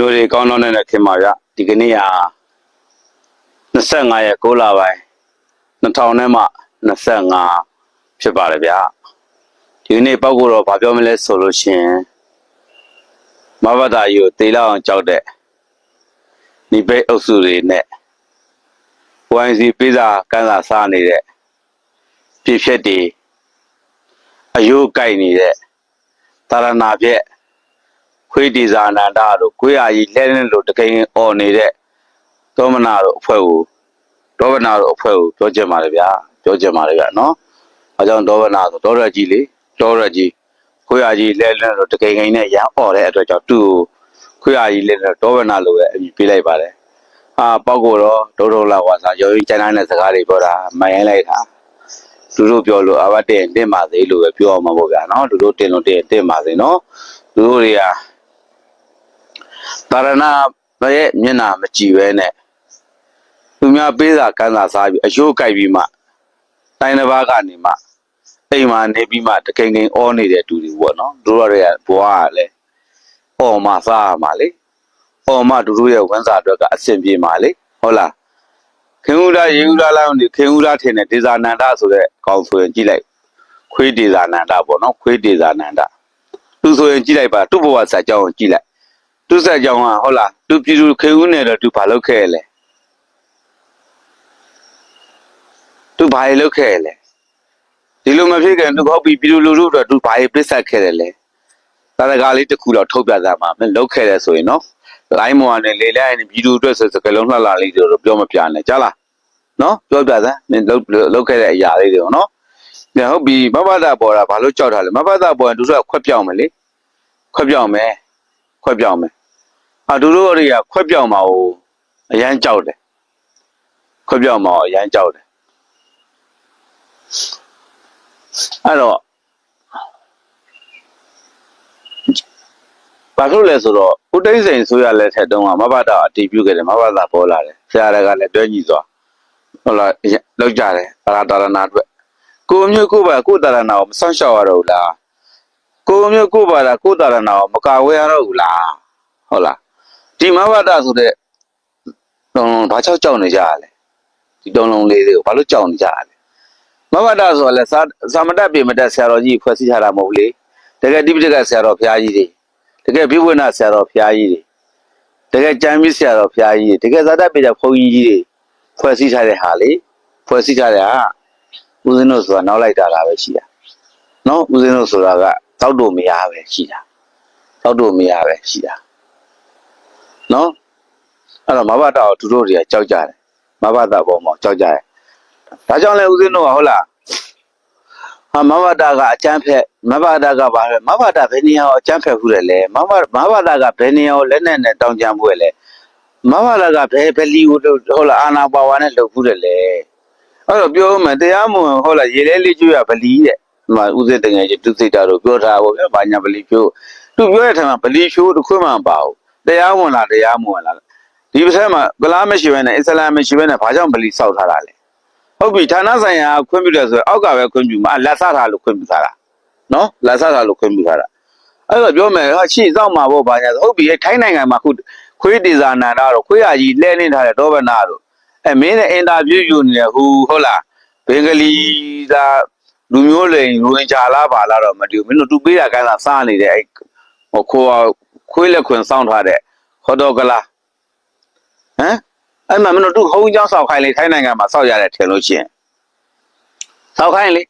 မျိုးတွေကောင်းတော့တဲ့ခင်ပါဗျဒီကနေ့ဟာ25ရက်6လပိုင်း2000နဲ့မှ25ဖြစ်ပါတယ်ဗျဒီကနေ့ပောက်ကိုတော့ဗာပြောမလဲဆိုလို့ရှိရင်မဘတာယူတေးလောက်အောင်ကြောက်တဲ့ဒီဘဲအုပ်စုတွေနဲ့ YC ပေးစာကန်းစာစားနေတဲ့ပြည့်ဖြက်တွေအယိုးကြိုက်နေတဲ့တာရနာပြက် ခွေးဒီဇာနန္ဒာတို့ကိုရကြီးလဲလဲလို့တကိန်းអော်နေတဲ့ဒေါမနာတို့အဖွဲ့ကိုဒေါမနာတို့အဖွဲ့ကိုပြောချင်ပါတယ်ဗျာပြောချင်ပါတယ်ဗျာနော်အဲကြောင့်ဒေါမနာဆိုဒေါရက်ကြီးလေဒေါရက်ကြီးခွေးရကြီးလဲလဲလို့တကိန်းကိန်းနဲ့ရန်អော်တဲ့အတွက်ကြောင့်သူ့ကိုခွေးရကြီးလဲလဲဒေါမနာလို့ပဲအမည်ပေးလိုက်ပါတယ်အာပောက်ကိုတော့ဒိုးဒိုးလာဝါစာရောရင်ကျန်းတဲ့စကားတွေပြောတာမယိုင်းလိုက်တာသူတို့ပြောလို့အဘတဲ့တင်ပါသေးလို့ပဲပြောအောင်မှာပေါ့ဗျာနော်သူတို့တင်လို့တင်တင်ပါသေးနော်သူတို့တွေက တာရဏရဲ့မျက်နှာမကြည့်ပဲနဲ့သူများပေးစာကန်းစာစားပြီးအယိုးကြိုက်ပြီးမှတိုင်းတစ်ပါးကနေမှအိမ်မှာနေပြီးမှတကိန်ကိန်အောနေတဲ့တူတွေပေါ့နော်သူတို့တွေကဘွားကလည်းအော်မစားရမှာလေအော်မသူတို့ရဲ့ဝန်စာအတွက်ကအဆင်ပြေမှာလေဟုတ်လားခင်ဦးလာရေဦးလာလောင်းဒီခင်ဦးလာထင်တဲ့ဒေဇာနန္ဒဆိုတဲ့ကောင်ဆိုရင်ကြည့်လိုက်ခွေးဒေဇာနန္ဒပေါ့နော်ခွေးဒေဇာနန္ဒသူဆိုရင်ကြည့်လိုက်ပါသူ့ဘဝဆက်ကြောင်းကိုကြည့်လိုက် သူ့ဆက်ကြောင်းကဟုတ်လားသူပြည်သူခင်ဦးနဲ့တော့သူဘာလုပ်ခဲ့ရလဲသူဘာတွေလုပ်ခဲ့ရလဲဒီလိုမဖြစ်ခင်သူဟုတ်ပြီပြည်သူလူထုအတွက်သူဘာတွေပြစ်ဆက်ခဲ့တယ်လဲသာတကားလေးတစ်ခုတော့ထုတ်ပြသားမှာမင်းလုပ်ခဲ့တယ်ဆိုရင်နော်လိုင်းမော်ကနေလေလိုက်ရင်ပြည်သူအတွက်ဆိုစကလုံးလှလှလေးတွေတော့ပြောမပြနဲ့ကြားလားနော်ပြောပြစမ်းမင်းလုတ်လုတ်ခဲ့တဲ့အရာလေးတွေပေါ့နော်ညဟုတ်ပြီမဘတာပေါ်တာဘာလို့ကြောက်တာလဲမဘတာပေါ်ရင်သူတို့ကခွက်ပြောင်းမယ်လေခွက်ပြောင်းမယ်ခွက်ပြောင်းမယ် အာသူတို့တွေကခွက်ပြောင်းမှာကိုအရန်ကြောက်တယ်ခွက်ပြောင်းမှာကိုအရန်ကြောက်တယ်အဲ့တော့ဘာလို့လဲဆိုတော့ဦးတိတ်စိန်ဆိုရလက်ထက်တုန်းကမဘတာအတီးပြုတ်ခဲ့တယ်မဘတာပေါ်လာတယ်ဆရာတွေကလည်းတွဲညီသွားဟုတ်လားလောက်ကြတယ်ဗလာတာရဏအတွက်ကိုမျိုးကိုပါကိုတာရဏကိုမဆောင်းရှောက်ရတော့ဘူးလားကိုမျိုးကိုပါတာကိုတာရဏကိုမကာဝဲရတော့ဘူးလားဟုတ်လား ဒီမဘတာဆိုတဲ့တုံးလုံးဘာချောက်ကြောက်နေကြရလဲဒီတုံးလုံးလေးတွေကိုဘာလို့ကြောက်နေကြရလဲမဘတာဆိုလဲသာသာမတတ်ပြေမတတ်ဆရာတော်ကြီးဖွဲ့စည်းထားတာမဟုတ်ဘူးလေတကယ်တိပိဋကဆရာတော်ဘုရားကြီးတွေတကယ်ဘိဝိနဆရာတော်ဘုရားကြီးတွေတကယ်ကြံပြီးဆရာတော်ဘုရားကြီးတွေတကယ်ဇာတပိဋကဘုန်းကြီးကြီးတွေဖွဲ့စည်းထားတဲ့ဟာလေဖွဲ့စည်းထားတဲ့ဟာဦးဇင်းတို့ဆိုတာနောက်လိုက်တာလားပဲရှိတာနော်ဦးဇင်းတို့ဆိုတာကတောက်တို့မရပဲရှိတာတောက်တို့မရပဲရှိတာ နော်အဲ့တော့မဘတာကိုသူတို့တွေကကြောက်ကြတယ်မဘတာပေါ်မှာကြောက်ကြတယ်ဒါကြောင့်လဲဦးဇင်းတို့ကဟုတ်လားဟာမဘတာကအချမ်းဖက်မဘတာကဘာလဲမဘတာဘယ်နေရာကိုအချမ်းဖက်ခုတယ်လဲမဘမဘတာကဘယ်နေရာကိုလက်နဲ့နဲ့တောင်းကြံဖို့လဲမမလာကဘယ်ဘယ်လီကိုဟုတ်လားအာနာပါဝါနဲ့လှုပ်ဘူးတယ်လေအဲ့တော့ပြောမှတရားမဝင်ဟုတ်လားရေလဲလေးကျွရဗလီတဲ့ဒီမှာဥစဉ်တငယ်ကြီးသူစိတ်တာတို့ပြောထားပါဗျာဘာညာဗလီဖြိုးသူပြောတဲ့ထက်မှာဗလီဖြိုးတစ်ခွင့်မှမပါဘူး တရားဝင်လားတရားမဝင်လားဒီပစဲမှာဗလားမရှိဘဲနဲ့အစ္စလာမ်မရှိဘဲနဲ့ဘာကြောင့်ဗလီစောက်ထားတာလဲဟုတ်ပြီဌာနဆိုင်ရာခွင့်ပြုတယ်ဆိုရင်အောက်ကပဲခွင့်ပြုမှာလက်ဆထားလို့ခွင့်ပြုထားတာနော်လက်ဆထားလို့ခွင့်ပြုထားတာအဲ့တော့ပြောမယ်ဟာရှေ့စောက်မှာပေါ့ဘာညာဟုတ်ပြီထိုင်းနိုင်ငံမှာခုခွေးဒေဇာနန္ဒတို့ခွေးရကြီးလဲနေထားတဲ့ဒေါဘနာတို့အဲမင်းနဲ့အင်တာဗျူးယူနေတယ်ဟူဟုတ်လားဘင်္ဂလီသာလူမျိုးလိန်လူဝင်ချာလားပါလားတော့မတူဘူးမင်းတို့သူပေးတာကန်းစားစားနေတဲ့အဲဟိုခိုး ခွေးလက်ခွင်စောင့်ထားတဲ့ဟောတော့ကလားဟမ်အဲ့မှာမင်းတို့သူဟုံးချောင်းဆောက်ခိုင်းလေထိုင်းနိုင်ငံမှာဆောက်ရတယ်ထင်လို့ရှိရင်ဆောက်ခိုင်းလေ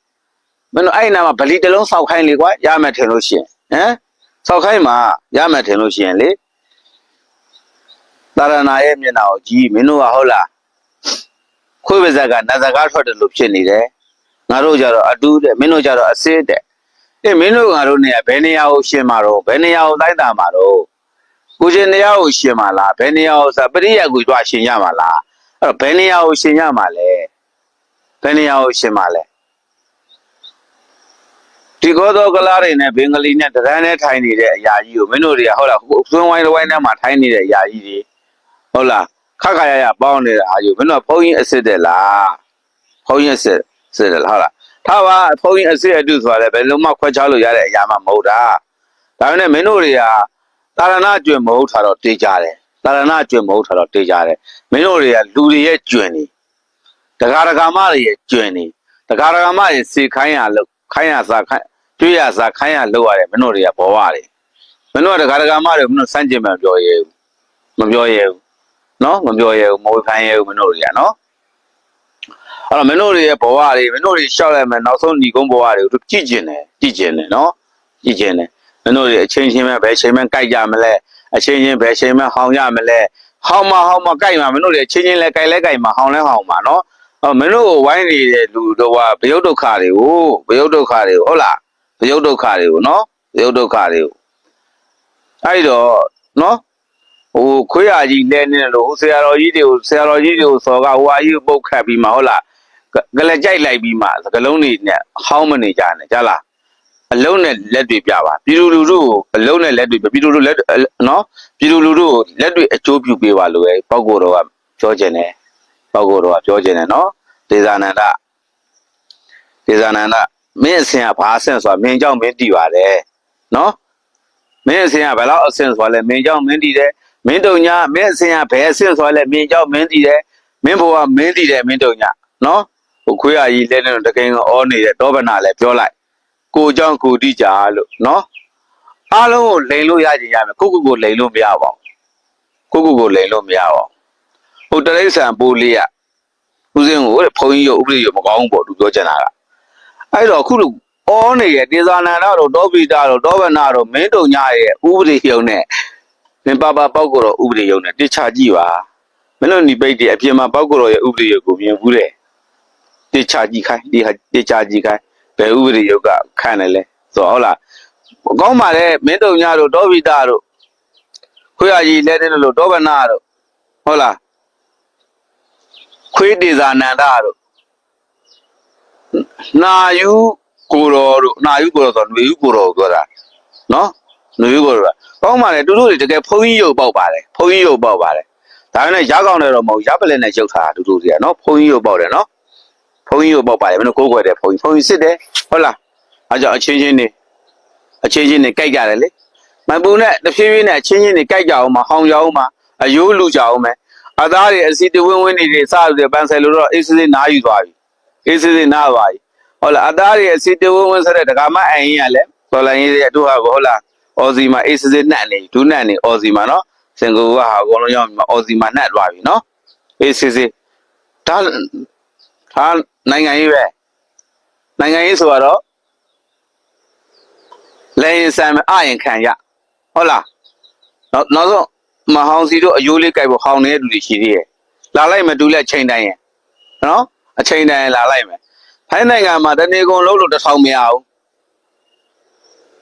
မင်းတို့အဲ့နာမှာဗလီတစ်လုံးဆောက်ခိုင်းလေကွာရမယ်ထင်လို့ရှိရင်ဟမ်ဆောက်ခိုင်းမှာရမယ်ထင်လို့ရှိရင်လေတာရဏရဲ့မျက်နှာကိုကြည့်မင်းတို့ကဟုတ်လားခွေးပါဇက်ကနတ်စကားထွက်တယ်လို့ဖြစ်နေတယ်ငါတို့ကြတော့အတူးတဲ့မင်းတို့ကြတော့အစစ်တဲ့ အေးမင်းတို့ငါတို့နေရာဘယ်နေရာကိုရှင်မှာတော့ဘယ်နေရာကိုတိုက်တာမှာတော့ကိုရှင်နေရာကိုရှင်မှာလားဘယ်နေရာကိုစပရိယကိုကြွားရှင်ရမှာလားအဲ့တော့ဘယ်နေရာကိုရှင်ရမှာလဲဘယ်နေရာကိုရှင်မှာလဲဒီကောသောကလားတွေနဲ့ဘင်္ဂလီနဲ့တရန်းနဲ့ထိုင်နေတဲ့အရာကြီးကိုမင်းတို့တွေကဟုတ်လားသွင်းဝိုင်းတစ်ဝိုင်းထဲမှာထိုင်နေတဲ့အရာကြီးတွေဟုတ်လားခက်ခါရရပေါင်းနေတာအာယူမင်းတို့ကဘုန်းကြီးအစ်စ်တယ်လားဘုန်းကြီးအစ်စ်စစ်တယ်လားဟုတ်လား ထားပါဘုန်းကြီးအစ်စ်အတုဆိုတာလည်းဘယ်လုံးမှခွဲခြားလို့ရတဲ့အရာမှမဟုတ်တာဒါပေမဲ့မင်းတို့တွေကတာရဏကျွင်မဟုတ်တာတော့တေးကြတယ်တာရဏကျွင်မဟုတ်တာတော့တေးကြတယ်မင်းတို့တွေကလူတွေရဲ့ကျွင်နေတက္ကရာကမတွေရဲ့ကျွင်နေတက္ကရာကမတွေစေခိုင်းရလို့ခိုင်းရစားခိုင်းကျွေးရစားခိုင်းရလို့ရတယ်မင်းတို့တွေကဘောဝတယ်မင်းတို့ကတက္ကရာကမတွေမင်းတို့စန့်ကျင်မှပြောရဲဘူးမပြောရဲဘူးနော်မပြောရဲဘူးမဝေဖန်ရဲဘူးမင်းတို့တွေကနော် အဲ့တော့မင်းတို့တွေရဲ့ဘဝတွေမင်းတို့တွေရှောက်လိုက်မယ်နောက်ဆုံးညီကုန်းဘဝတွေကိုကြည့်ကျင်တယ်ကြည့်ကျင်တယ်နော်ကြည့်ကျင်တယ်မင်းတို့တွေအချင်းချင်းပဲဘယ်ချိန်မှကြိုက်ကြမလဲအချင်းချင်းဘယ်ချိန်မှဟောင်းရမလဲဟောင်းမဟောင်းမကြိုက်မှာမင်းတို့တွေအချင်းချင်းလဲကြိုက်လဲကြိုက်မှာဟောင်းလဲဟောင်းမှာနော်အော်မင်းတို့ကိုဝိုင်းနေတဲ့လူတို့ကဘယုတ်ဒုက္ခတွေကိုဘယုတ်ဒုက္ခတွေကိုဟုတ်လားဘယုတ်ဒုက္ခတွေကိုနော်ဘယုတ်ဒုက္ခတွေကိုအဲ့တော့နော်ဟိုခွေးရကြီးလဲနေတယ်လို့ဟိုဆရာတော်ကြီးတွေကိုဆရာတော်ကြီးတွေကိုစော်ကဟိုဟာကြီးကိုပုတ်ခတ်ပြီးမှဟုတ်လား ကလကြိုက်လိုက်ပြီးမှစကလုံးတွေနဲ့ဟောင်းမနေကြနဲ့ကြားလားအလုံးနဲ့လက်တွေပြပါပြည်သူလူထုကိုအလုံးနဲ့လက်တွေပြည်သူလူလက်နော်ပြည်သူလူထုကိုလက်တွေအကျိုးပြုပေးပါလို့ပဲပေါ့ကိုတော့ကပြောခြင်းတယ်ပေါ့ကိုတော့ကပြောခြင်းတယ်နော်ဒေဇာနန္ဒဒေဇာနန္ဒမင်းအစင်ကဘာအစင်ဆိုတာမင်းကြောင့်မင်းတည်ပါတယ်နော်မင်းအစင်ကဘယ်လောက်အစင်ဆိုတာလဲမင်းကြောင့်မင်းတည်တယ်မင်းတုံညာမင်းအစင်ကဘယ်အစင်ဆိုတာလဲမင်းကြောင့်မင်းတည်တယ်မင်းဘဝမင်းတည်တယ်မင်းတုံညာနော် ဟိုခွေးရကြီးလဲနေတော့တကယ်အောနေတဲ့တောပနာလဲပြောလိုက်ကိုเจ้าကိုတိကြလို့နော်အားလုံးကိုလိန်လို့ရကြရမယ်ကိုကိုကိုလိန်လို့မရပါဘူးကိုကိုကိုလိန်လို့မရပါဘူးဟိုတရိษံပိုးလေးရဦးစင်းကိုတဲ့ဘုန်းကြီးရောဥပဒေရောမကောင်းဘူးပေါ့သူပြောချင်တာကအဲ့တော့အခုလို့အောနေရဲ့တေဇာနန္ဒတို့တောပိတာတို့တောဗနာတို့မင်းတုံညာရဲ့ဥပဒေယုံနဲ့သင်ပါပါပောက်ကိုတော့ဥပဒေယုံနဲ့တိချကြည့်ပါမင်းတို့ဒီပိတ်တည်းအပြင်မှာပောက်ကိုတော့ရဲ့ဥပဒေယုံကိုမြင်ဘူးတဲ့တိ ချကြည့်ခိုင်းဒီဟာတိချကြည့်ခိုင်းဘယ်ဥပဒေယုံကခံတယ်လဲဆိုတော့ဟုတ်လားအကောင်းပါလေမင်းတုံညာတို့တောပိတာတို့ခွေးရကြီးလဲတဲ့လို့တောဗနာတို့ဟုတ်လားခွေးတေဇာနန္ဒတို့ နာယူကိုတော်တို့နာယူကိုတော်ဆိုຫນွေယူကိုတော်ကိုပြောတာနော်ຫນွေယူကိုတော်ကကောင်းပါလေတူတူတွေတကယ်ဖုန်းကြီးရုပ်ပေါက်ပါတယ်ဖုန်းကြီးရုပ်ပေါက်ပါတယ်ဒါပေမဲ့ရကောင်းတယ်တော့မဟုတ်ရပလက်နဲ့ရုပ်ထားတာတူတူတွေကနော်ဖုန်းကြီးရုပ်ပေါက်တယ်နော် ဖုန်းကြီးရုပ်ပေါက်ပါတယ်မင်းတို့ကိုးကွယ်တယ်ဖုန်းကြီးဖုန်းကြီးစစ်တယ်ဟုတ်လားအဲကြောင့်အချင်းချင်းနေအချင်းချင်းနေကြိုက်ကြတယ်လေမပူနဲ့တဖြည်းဖြည်းနဲ့အချင်းချင်းနေကြိုက်ကြအောင်မဟောင်းကြအောင်မအယိုးလူကြအောင်မယ်အသားတွေအစီတဝင်းဝင်းတွေစရတယ်ပန်းဆယ်လို့တော့အေးစစ်စစ်နားယူသွားပြီအေးစစ်စစ်နားပါပြီဟုတ်လားအသားတွေအစီတဝင်းဝင်းဆိုတဲ့ဒကာမအရင်ရလဲတော်လိုင်းရေးတဲ့တို့ဟာကိုဟုတ်လားအော်စီမှာအေးစစ်စစ်နှက်နေဒူးနှက်နေအော်စီမှာနော်စင်ကူကဟာအကုန်လုံးရောက်ပြီးမှအော်စီမှာနှက်သွားပြီနော်အေးစစ်စစ်ဒါ ဒါနိုင်ငံရေးပဲနိုင်ငံရေးဆိုတော့လဲရင်ဆံမအရင်ခံရဟုတ်လားနောက်နောက်ဆုံးမဟောင်းစီတို့အယိုးလေးကြိုက်ဖို့ဟောင်းနေတဲ့လူတွေရှိသေးတယ်လာလိုက်မတူလက်ချိန်တိုင်းရင်နော်အချိန်တိုင်းလာလိုက်မယ်ထိုင်းနိုင်ငံမှာတနေကုန်လုံးလို့တစ်ထောင်မရဘူး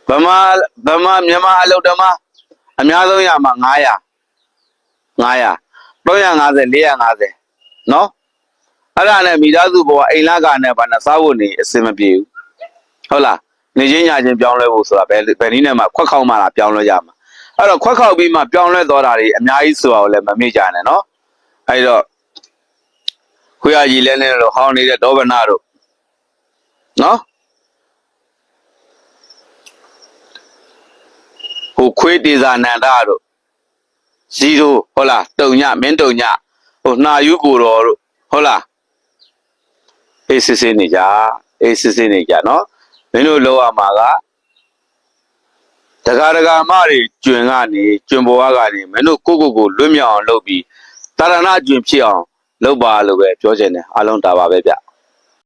ဗမာဗမာမြန်မာအလုပ်တမအများဆုံးရမှာ900 900 350 450နော် အဲ့ဒါနဲ့မိသားစုဘဝအိမ်လကနဲ့ဘာနဲ့စားဖို့နေအဆင်မပြေဘူးဟုတ်လားနေချင်းညချင်းပြောင်းလဲဖို့ဆိုတာဘယ်ဘယ်နည်းနဲ့မှခွက်ခေါက်မှလာပြောင်းလဲရမှာအဲ့တော့ခွက်ခေါက်ပြီးမှပြောင်းလဲသွားတာတွေအများကြီးဆိုတာကိုလည်းမမေ့ကြနဲ့နော်အဲ့တော့ခွေရကြီးလဲနေလို့ဟောင်းနေတဲ့ဒေါဗနာတို့နော်ဟိုခွေးတေဇာနန္ဒတို့ဇီရိုဟုတ်လားတုံညမင်းတုံညဟိုနှာယူကိုတော်တို့ဟုတ်လား အေးစစ်စစ်နေကြအေးစစ်စစ်နေကြနော်မင်းတို့လောက်ရမှာကတက္ကရာကမတွေကျွင်ကနေကျွင်ပေါ်ကနေမင်းတို့ကိုကိုကိုလွတ်မြောက်အောင်လုပ်ပြီးတာရဏကျွင်ဖြစ်အောင်လုပ်ပါလို့ပဲပြောချင်တယ်အားလုံးဒါပါပဲဗျ